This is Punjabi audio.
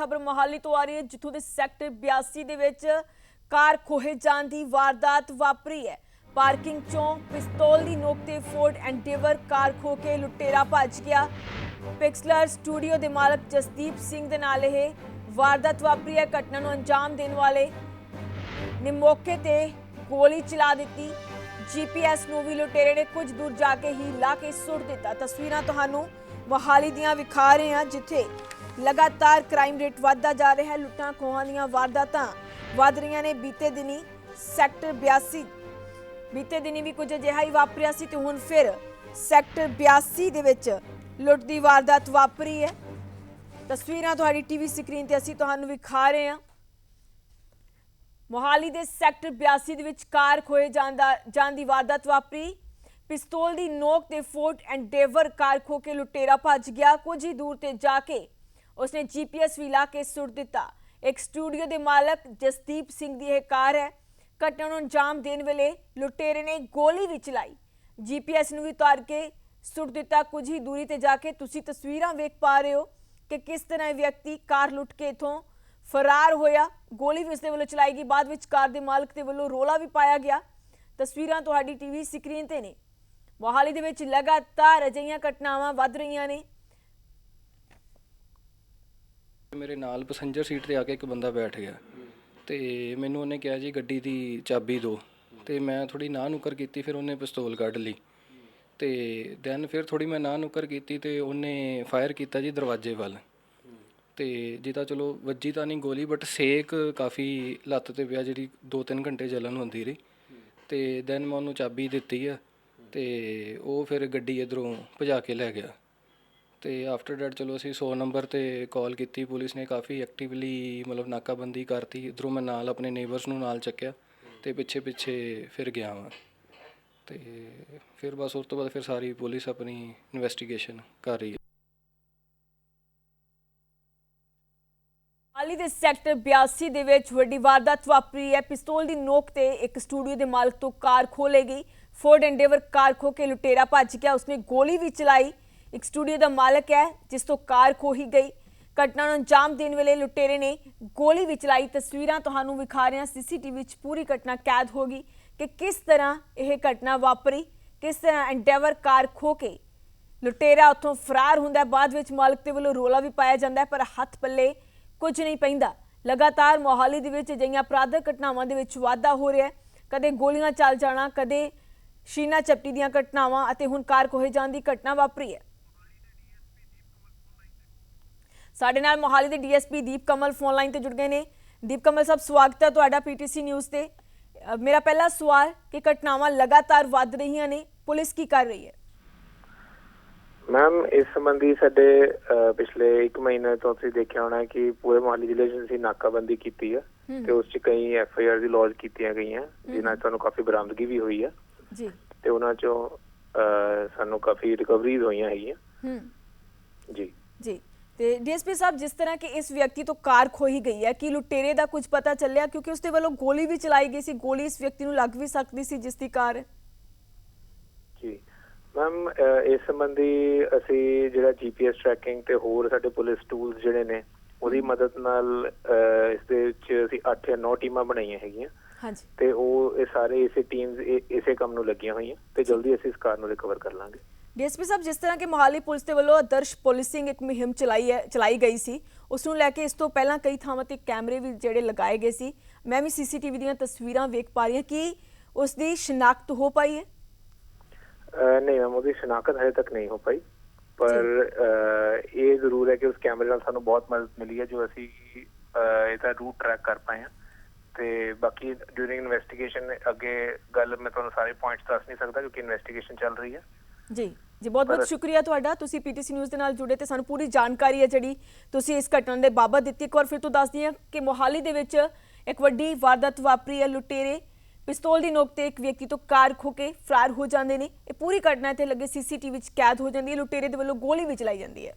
ਖਬਰ ਮੋਹਾਲੀ ਤੋਂ ਆ ਰਹੀ ਹੈ, ਜਿੱਥੋਂ ਦੇ ਸੈਕਟਰ 82 ਦੇ ਵਿੱਚ ਕਾਰ ਖੋਹੇ ਜਾਣ ਦੀ ਵਾਰਦਾਤ ਵਾਪਰੀ ਹੈ। ਪਾਰਕਿੰਗ ਚੋਂ ਪਿਸਤੌਲ ਦੀ ਨੋਕ ਤੇ ਫੋਰਡ ਐਂਡੇਵਰ ਕਾਰ ਖੋ ਕੇ ਲੁਟੇਰਾ ਭੱਜ ਗਿਆ। ਪਿਕਸਲਰ ਸਟੂਡੀਓ ਦੇ ਮਾਲਕ ਜਸਦੀਪ ਸਿੰਘ ਦੇ ਨਾਲ ਇਹ ਵਾਰਦਾਤ ਵਾਪਰੀ ਹੈ, ਘਟਨਾ ਨੂੰ ਅੰਜਾਮ ਦੇਣ ਵਾਲੇ ਨੇ ਮੌਕੇ ਤੇ ਗੋਲੀ ਚਲਾ ਦਿੱਤੀ। ਜੀਪੀਐਸ ਨੂੰ ਵੀ ਲੁਟੇਰੇ ਨੇ ਕੁਝ ਦੂਰ ਜਾ ਕੇ ਹੀ ਲਾ ਕੇ ਸੁੱਟ ਦਿੱਤਾ। ਤਸਵੀਰਾਂ ਤੁਹਾਨੂੰ ਮੋਹਾਲੀ ਦੀਆਂ ਵਿਖਾ ਰਹੇ ਹਾਂ, ਜਿੱਥੇ ਲਗਾਤਾਰ ਕ੍ਰਾਈਮ ਰੇਟ ਵੱਧਦਾ ਜਾ ਰਿਹਾ ਹੈ, ਲੁੱਟਾਂ ਖੋਹਾਂ ਦੀਆਂ ਵਾਰਦਾਤਾਂ ਵੱਧ ਰਹੀਆਂ ਨੇ। ਬੀਤੇ ਦਿਨੀ ਸੈਕਟਰ 82 ਬੀਤੇ ਦਿਨੀ ਵੀ ਕੁਝ ਅਜਿਹਾ ਹੀ ਵਾਪਰਿਆ ਸੀ ਤੇ ਹੁਣ ਫਿਰ ਸੈਕਟਰ 82 ਦੇ ਵਿੱਚ ਲੁੱਟ ਦੀ ਵਾਰਦਾਤ ਵਾਪਰੀ ਹੈ। ਤਸਵੀਰਾਂ ਤੁਹਾਡੀ ਟੀਵੀ ਸਕਰੀਨ ਤੇ ਅਸੀਂ ਤੁਹਾਨੂੰ ਵਿਖਾ ਰਹੇ ਹਾਂ। ਮੋਹਾਲੀ ਦੇ ਸੈਕਟਰ 82 ਦੇ ਵਿੱਚ ਕਾਰ ਖੋਏ ਜਾਂਦਾ, ਜਾਣ ਦੀ ਵਾਰਦਾਤ ਵਾਪਰੀ। ਪਿਸਤੌਲ ਦੀ ਨੋਕ ਤੇ ਫੋਰਟ ਐਂਡ ਡੇਵਰ ਕਾਰ ਖੋ ਕੇ ਲੁਟੇਰਾ ਭੱਜ ਗਿਆ। ਕੁਝ ਹੀ ਦੂਰ ਤੇ ਜਾ ਕੇ ਉਸਨੇ ਜੀਪੀਐਸ ਵੀ ਲਾ ਕੇ ਸੁੱਟ ਦਿੱਤਾ। ਇੱਕ ਸਟੂਡੀਓ ਦੇ ਮਾਲਕ ਜਸਦੀਪ ਸਿੰਘ ਦੀ ਇਹ ਕਾਰ ਹੈ। ਘਟਨਾ ਨੂੰ ਅੰਜਾਮ ਦੇਣ ਵੇਲੇ ਲੁਟੇਰੇ ਨੇ ਗੋਲੀ ਵੀ ਚਲਾਈ। ਜੀਪੀਐਸ ਨੂੰ ਵੀ ਤਾਰ ਕੇ ਸੁੱਟ ਦਿੱਤਾ। ਕੁਝ ਹੀ ਦੂਰੀ ਤੇ ਜਾ ਕੇ ਤੁਸੀਂ ਤਸਵੀਰਾਂ ਵੇਖ ਪਾ ਰਹੇ ਹੋ ਕਿ ਕਿਸ ਤਰ੍ਹਾਂ ਇਹ ਵਿਅਕਤੀ ਕਾਰ ਲੁੱਟ ਕੇ ਇਥੋਂ ਫਰਾਰ ਹੋਇਆ। ਗੋਲੀ ਵੀ ਉਸਦੇ ਵੱਲੋਂ ਚਲਾਈ ਗਈ। ਬਾਅਦ ਵਿੱਚ ਕਾਰ ਦੇ ਮਾਲਕ ਦੇ ਵੱਲੋਂ ਰੋਲਾ ਵੀ ਪਾਇਆ ਗਿਆ। ਤਸਵੀਰਾਂ ਤੁਹਾਡੀ ਟੀਵੀ ਸਕਰੀਨ ਤੇ ਨੇ। ਮੋਹਾਲੀ ਦੇ ਵਿੱਚ ਲਗਾਤਾਰ ਅਜਿਹੀਆਂ ਘਟਨਾਵਾਂ ਵੱਧ ਰਹੀਆਂ ਨੇ। ਮੇਰੇ ਨਾਲ ਪੈਸੇਂਜਰ ਸੀਟ ਤੇ ਆ ਕੇ ਇੱਕ ਬੰਦਾ ਬੈਠ ਗਿਆ ਤੇ ਮੈਨੂੰ ਉਹਨੇ ਕਿਹਾ ਜੀ ਗੱਡੀ ਦੀ ਚਾਬੀ ਦਿਓ ਤੇ ਮੈਂ ਥੋੜੀ ਨਾ ਨੁੱਕਰ ਕੀਤੀ, ਫਿਰ ਉਹਨੇ ਪਿਸਤੌਲ ਕੱਢ ਲਈ ਤੇ ਦੈਨ ਫਿਰ ਥੋੜੀ ਮੈਂ ਨਾ ਨੁੱਕਰ ਕੀਤੀ ਤੇ ਉਹਨੇ ਫਾਇਰ ਕੀਤਾ ਜੀ ਦਰਵਾਜ਼ੇ ਵੱਲ ਤੇ ਜਿੱਦਾਂ ਚਲੋ ਵੱਜੀ ਤਾਂ ਨਹੀਂ ਗੋਲੀ ਬਟ ਸੇਕ ਕਾਫੀ ਲੱਤ ਤੇ ਪਿਆ ਜਿਹੜੀ 2-3 ਘੰਟੇ ਜਲਨ ਹੁੰਦੀ ਰਹੀ ਤੇ ਦੈਨ ਮੈਂ ਉਹਨੂੰ ਚਾਬੀ ਦਿੱਤੀ ਆ ਤੇ ਉਹ ਫਿਰ ਗੱਡੀ ਇਧਰੋਂ ਭਜਾ ਕੇ ਲੈ ਗਿਆ। ਤੇ ਆਫਟਰ ਡੈਟ ਚਲੋ ਅਸੀਂ 100 ਨੰਬਰ ਤੇ ਕਾਲ ਕੀਤੀ। ਪੁਲਿਸ ਨੇ ਕਾਫੀ ਐਕਟਿਵਲੀ ਮਤਲਬ ਨਾਕਾਬੰਦੀ ਕਰਤੀ। ਇਧਰੋਂ ਮੈਂ ਨਾਲ ਆਪਣੇ ਨੇਬਰਸ ਨੂੰ ਨਾਲ ਚੱਕਿਆ ਤੇ ਪਿੱਛੇ ਪਿੱਛੇ ਫਿਰ ਗਿਆ ਵਾਂ। ਤੇ ਫਿਰ ਬਸ ਉਸ ਤੋਂ ਬਾਅਦ ਫਿਰ ਸਾਰੀ ਪੁਲਿਸ ਆਪਣੀ ਇਨਵੈਸਟੀਗੇਸ਼ਨ ਕਰ ਰਹੀ ਹੈ। ਹਾਲੀ ਦੇ ਸੈਕਟਰ 82 ਦੇ ਵਿੱਚ ਵੱਡੀ ਵਾਰਦਾਤ ਵਾਪਰੀ ਹੈ। ਪਿਸਤੌਲ ਦੀ ਨੋਕ ਤੇ ਇੱਕ ਸਟੂਡੀਓ ਦੇ ਮਾਲਕ ਤੋਂ ਕਾਰ ਖੋਲੇ ਗਈ। ਫੋਰਡ ਐਂਡੇਵਰ ਕਾਰ ਖੋ ਕੇ ਲੁਟੇਰਾ ਭੱਜ ਗਿਆ। ਉਸਨੇ ਗੋਲੀ ਵੀ ਚਲਾਈ। ਇੱਕ ਸਟੂਡੀਓ ਦਾ ਮਾਲਕ ਹੈ, ਜਿਸ ਤੋਂ ਕਾਰ ਖੋਹੀ ਗਈ। ਘਟਨਾ ਨੂੰ ਅੰਜਾਮ ਦੇਣ ਵੇਲੇ ਲੁਟੇਰੇ ਨੇ ਗੋਲੀ ਵਿੱਚ ਲਾਈ ਤਸਵੀਰਾਂ। ਤੁਹਾਨੂੰ ਵਿਖਾ ਰਹੇ ਹਾਂ, ਸੀਸੀਟੀਵੀ ਵਿੱਚ ਪੂਰੀ ਘਟਨਾ ਕੈਦ ਹੋ ਗਈ ਕਿ ਕਿਸ ਤਰ੍ਹਾਂ ਇਹ ਘਟਨਾ ਵਾਪਰੀ, ਕਿਸ ਤਰ੍ਹਾਂ ਐਂਡੇਵਰ ਕਾਰ ਖੋ ਕੇ ਲੁਟੇਰਾ ਉੱਥੋਂ ਫਰਾਰ ਹੁੰਦਾ ਬਾਅਦ ਵਿੱਚ ਮਾਲਕ ਦੇ ਵੱਲੋਂ ਰੋਲਾ ਵੀ ਪਾਇਆ ਜਾਂਦਾ ਪਰ ਹੱਥ ਪੱਲੇ ਕੁਝ ਨਹੀਂ ਪੈਂਦਾ। ਲਗਾਤਾਰ ਮੋਹਾਲੀ ਦੇ ਵਿੱਚ ਅਜਿਹੀਆਂ ਅਪਰਾਧਕ ਘਟਨਾਵਾਂ ਦੇ ਵਿੱਚ ਵਾਧਾ ਹੋ ਰਿਹਾ ਹੈ। ਕਦੇ ਗੋਲੀਆਂ ਚੱਲ ਜਾਣਾ, ਕਦੇ ਸ਼ੀਨਾ ਚਪਟੀ ਦੀਆਂ ਘਟਨਾਵਾਂ ਅਤੇ ਹੁਣ ਕਾਰ ਕੋਹੇ ਜਾਣ ਦੀ ਘਟਨਾ ਵਾਪਰੀ ਹੈ। ਸਾਡੇ ਨਾਲ ਮੋਹਾਲੀ ਦੇ DSP Deep Kamal phone line ਤੇ ਜੁੜ ਗਏ ਨੇ। ਦੀਪ ਕਮਲ ਸਾਹਿਬ ਸਵਾਗਤ ਹੈ ਤੁਹਾਡਾ ਪੀਟੀਸੀ ਨਿਊਜ਼ ਤੇ। ਅ, ਮੇਰਾ ਪਹਿਲਾ ਸਵਾਲ ਕਿ ਘਟਨਾਵਾਂ ਲਗਾਤਾਰ ਵੱਧ ਰਹੀਆਂ ਨੇ ਪੁਲਿਸ ਕੀ ਕਰ ਰਹੀ ਹੈ? ਮੈਮ ਇਸ ਸੰਬੰਧੀ ਸਾਡੇ ਅਹ, ਪਿਛਲੇ 1 ਮਹੀਨੇ ਤੋਂ ਤੁਸੀਂ ਦੇਖਿਆ ਹੋਣਾ ਕਿ ਪੂਰੇ ਮੋਹਾਲੀ ਜ਼ਿਲ੍ਹੇ 'ਚ ਅਸੀਂ ਨਾਕਾਬੰਦੀ ਕੀਤੀ ਹੈ। ਤੇ ਉਸ 'ਚ ਕਈ ਐਫ ਆਈ ਆਰ ਦੀ ਲੌਜ ਕੀਤੀਆਂ ਗਈਆਂ ਜਿਨ੍ਹਾਂ 'ਚ ਤੁਹਾਨੂੰ ਕਾਫੀ ਬਰਾਮਦਗੀ ਵੀ ਹੋਈ ਹੈ ਜੀ। ਤੇ ਉਹਨਾਂ 'ਚੋਂ ਅਹ, ਸਾਨੂੰ ਕਾਫੀ ਰਿਕਵਰੀਜ਼ ਹੋਈਆਂ ਹੈਗੀਆਂ। ਹੂੰ। ਜੀ। ਜੀ। ਤੇ ਡੀਐਸਪੀ ਸਾਹਿਬ ਜਿਸ ਤਰ੍ਹਾਂ ਕਿ ਇਸ ਵਿਅਕਤੀ ਤੋਂ ਕਾਰ ਖੋਈ ਗਈ ਹੈ ਕਿ ਲੁਟੇਰੇ ਦਾ ਕੁਝ ਪਤਾ ਚੱਲਿਆ? ਕਿਉਂਕਿ ਉਸ ਦੇ ਵੱਲੋਂ ਗੋਲੀ ਵੀ ਚਲਾਈ ਗਈ ਸੀ ਗੋਲੀ ਇਸ ਵਿਅਕਤੀ ਨੂੰ ਲੱਗ ਵੀ ਸਕਦੀ ਸੀ ਜਿਸ ਦੀ ਕਾਰ। ਹੈ ਜੀ। ਮੈਮ ਇਸ ਸੰਬੰਧੀ ਅਸੀਂ ਜਿਹੜਾ ਜੀਪੀਐਸ ਟਰੈਕਿੰਗ ਤੇ ਹੋਰ ਸਾਡੇ ਪੁਲਿਸ ਟੂਲਸ ਜਿਹੜੇ ਨੇ ਉਹਦੀ ਮਦਦ ਨਾਲ ਇਸ ਦੇ ਵਿੱਚ ਅਸੀਂ 8 ਜਾਂ 9 ਟੀਮਾਂ ਬਣਾਈਆਂ ਹੈਗੀਆਂ। ਹਾਂਜੀ। ਤੇ ਉਹ ਇਹ ਸਾਰੇ ਇਸੇ ਟੀਮਸ ਇਸੇ ਕੰਮ ਨੂੰ ਲੱਗੀਆਂ ਹੋਈਆਂ ਤੇ ਜਲਦੀ ਅਸੀਂ ਇਸ ਕਾਰ ਨੂੰ ਰਿਕਵਰ ਕਰ ਲਾਂਗੇ। ਡੀਐਸਪੀ ਸਾਹਿਬ ਜਿਸ ਤਰ੍ਹਾਂ ਕਿ ਮੋਹਾਲੀ ਪੁਲਿਸ ਦੇ ਵੱਲੋਂ ਆਦਰਸ਼ ਪੁਲਿਸਿੰਗ ਇੱਕ ਮੁਹਿੰਮ ਚਲਾਈ ਹੈ ਚਲਾਈ ਗਈ ਸੀ ਉਸ ਨੂੰ ਲੈ ਕੇ ਇਸ ਤੋਂ ਪਹਿਲਾਂ ਕਈ ਥਾਵਾਂ ਤੇ ਕੈਮਰੇ ਵੀ ਜਿਹੜੇ ਲਗਾਏ ਗਏ ਸੀ। ਮੈਂ ਵੀ ਸੀਸੀਟੀਵੀ ਦੀਆਂ ਤਸਵੀਰਾਂ ਵੇਖ ਪਾ ਰਹੀ ਹਾਂ ਕਿ ਉਸ ਦੀ ਸ਼ਨਾਖਤ ਹੋ ਪਾਈ ਹੈ। ਨਹੀਂ ਮੈਮ ਉਹਦੀ ਸ਼ਨਾਖਤ ਹਜੇ ਤੱਕ ਨਹੀਂ ਹੋ ਪਾਈ। ਪਰ ਇਹ ਜ਼ਰੂਰ ਹੈ ਕਿ ਉਸ ਕੈਮਰੇ ਨਾਲ ਸਾਨੂੰ ਬਹੁਤ ਮਦਦ ਮਿਲੀ ਹੈ ਜੋ ਅਸੀਂ ਇਹਦਾ ਰੂਟ ਟਰੈਕ ਕਰ ਪਾਏ ਹਾਂ। ਤੇ ਬਾਕੀ ਡਿਊਰਿੰਗ ਇਨਵੈਸਟੀਗੇਸ਼ਨ ਅੱਗੇ ਗੱਲ ਮੈਂ ਤੁਹਾਨੂੰ ਸਾਰੇ ਪੁਆਇੰਟਸ ਦੱਸ ਨਹੀਂ ਸਕਦਾ ਕਿਉਂਕਿ ਇਨਵੈਸਟੀਗੇਸ਼ਨ ਚੱਲ ਰਹੀ ਹੈ। ਜੀ ਜੀ ਬਹੁਤ ਬਹੁਤ ਸ਼ੁਕਰੀਆ ਤੁਹਾਡਾ। ਤੁਸੀਂ ਪੀਟੀਸੀ ਨਿਊਜ਼ ਦੇ ਨਾਲ ਜੁੜੇ ਤੇ ਸਾਨੂੰ ਪੂਰੀ ਜਾਣਕਾਰੀ ਹੈ ਜਿਹੜੀ ਤੁਸੀਂ ਇਸ ਘਟਨਾ ਦੇ ਬਾਬਤ ਦਿੱਤੀ। ਇੱਕ ਵਾਰ ਫਿਰ ਤੋਂ ਦੱਸਦੀ ਹਾਂ ਕਿ ਮੋਹਾਲੀ ਦੇ ਵਿੱਚ ਇੱਕ ਵੱਡੀ ਵਾਰਦਾਤ ਵਾਪਰੀ ਹੈ ਲੁਟੇਰੇ। ਪਿਸਤੌਲ ਦੀ ਨੋਕ ਤੇ ਇੱਕ ਵਿਅਕਤੀ ਤੋਂ ਕਾਰ ਖੋ ਕੇ ਫਰਾਰ ਹੋ ਜਾਂਦੇ ਨੇ। ਇਹ ਪੂਰੀ ਘਟਨਾ ਇੱਥੇ ਲੱਗੇ ਸੀਸੀਟੀਵੀ ਵਿੱਚ ਕੈਦ ਹੋ ਜਾਂਦੀ ਹੈ। ਲੁਟੇਰੇ ਦੇ ਵੱਲੋਂ ਗੋਲੀ ਵੀ ਚਲਾਈ ਜਾਂਦੀ ਹੈ।